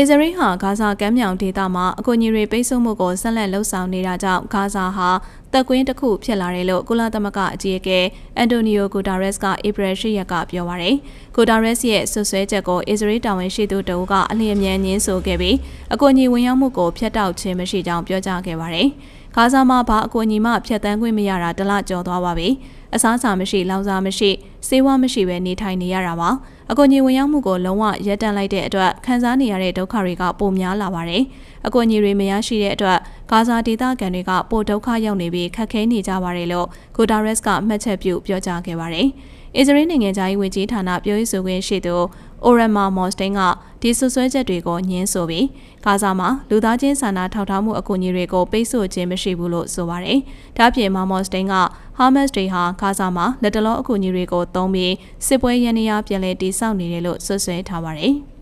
အစ္စရေးဟာဂါဇာကမ်းမြောင်ဒေသမှာအကူအညီတွေပိတ်ဆို့မှုကိုဆက်လက်လှုပ်ဆောင်နေတာကြောင့်ဂါဇာဟာတပ်ကွင်းတစ်ခုဖြစ်လာတယ်လို့ကုလသမဂ္ဂအကြီးအကဲအန်တိုနီယိုဂူတာရက်စ်ကဧပြီ၈ရက်ကပြောပါရယ်။ဂူတာရက်စ်ရဲ့ဆွဆွဲချက်ကိုအစ္စရေးတာဝန်ရှိသူတအုပ်ကအလျင်အမြန်ညင်းဆိုခဲ့ပြီးအကူအညီဝင်ရောက်မှုကိုဖျက်တောက်ခြင်းမရှိကြောင်းပြောကြားခဲ့ပါရယ်။ ဂါဇာမှာဘာအကူအညီမှဖျက်ဆီးခွင့်မရတာတလကျော်သွားပါပြီ။အစားအစာမရှိလောင်စာမရှိစေဝါမရှိပဲနေထိုင်နေရတာပါ။အကူအညီဝင်ရောက်မှုကိုလုံးဝရပ်တန့်လိုက်တဲ့အတွက်ခံစားနေရတဲ့ဒုက္ခတွေကပိုများလာပါတယ်။အကူအညီတွေမရရှိတဲ့အတွက်ဂါဇာဒေသခံတွေကပိုဒုက္ခရောက်နေပြီးခက်ခဲနေကြပါတယ်လို့ဂိုတာရက်စ်ကမှတ်ချက်ပြုပြောကြားခဲ့ပါတယ်။အစ္စရေးနိုင်ငံသားရေးဝန်ကြီးဌာနပြောရေးဆိုခွင့်ရှိသူ အိုရမာမော့စတိန်ကဒီဆွဆွဲချက်တွေကိုညင်းဆိုပြီးဂါဇာမှာလူသားချင်းစာနာထောက်ထားမှုအကူအညီတွေကိုပိတ်ဆို့ခြင်းမရှိဘူးလို့ဆိုပါတယ်။ဒါ့အပြင်မာမော့စတိန်ကဟာမတ်စ်တွေဟာဂါဇာမှာလက်တလောအကူအညီတွေကိုသုံးပြီးစစ်ပွဲရန်နေရပြန်လည်တည်ဆောက်နေတယ်လို့ဆွဆွဲထားပါတယ်။